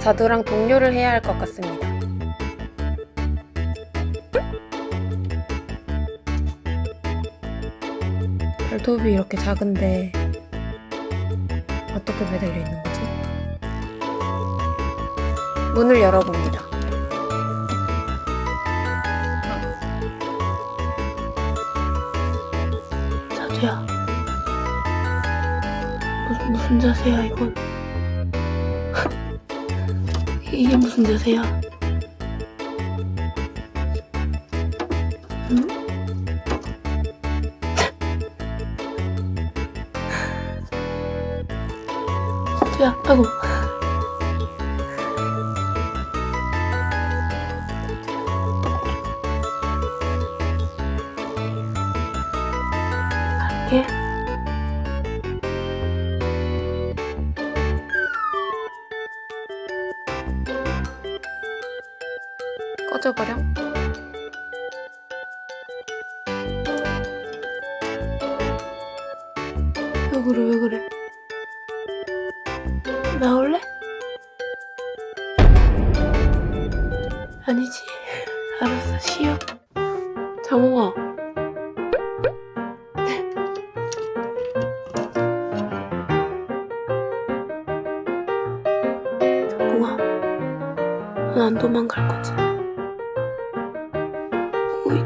자두랑 동료를 해야 할 것 같습니다. 발톱이 이렇게 작은데 어떻게 매달려 있는 거지? 문을 열어봅니다. 자두야. 무슨, 무슨 자세야, 이건? 이게 무슨 자세야? 응? 자두야, 아이고. 갈게. 꺼져버려. 왜 그래 왜 그래 나올래? 아니지 알았어 쉬어 정우아 안 도망갈 거지? 우이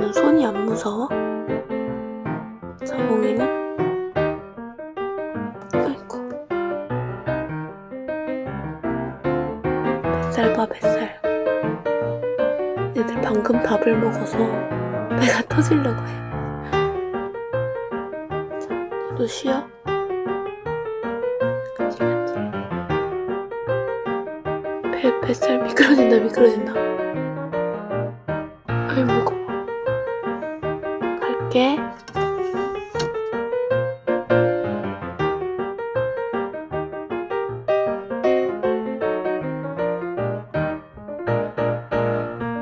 너는 손이 안 무서워? 자몽이는? 아이고 뱃살 봐 뱃살 애들 방금 밥을 먹어서 배가 터지려고 해. 자, 너도 쉬어. 뱃살 미끄러진다, 미끄러진다. 아이, 무거워. 갈게.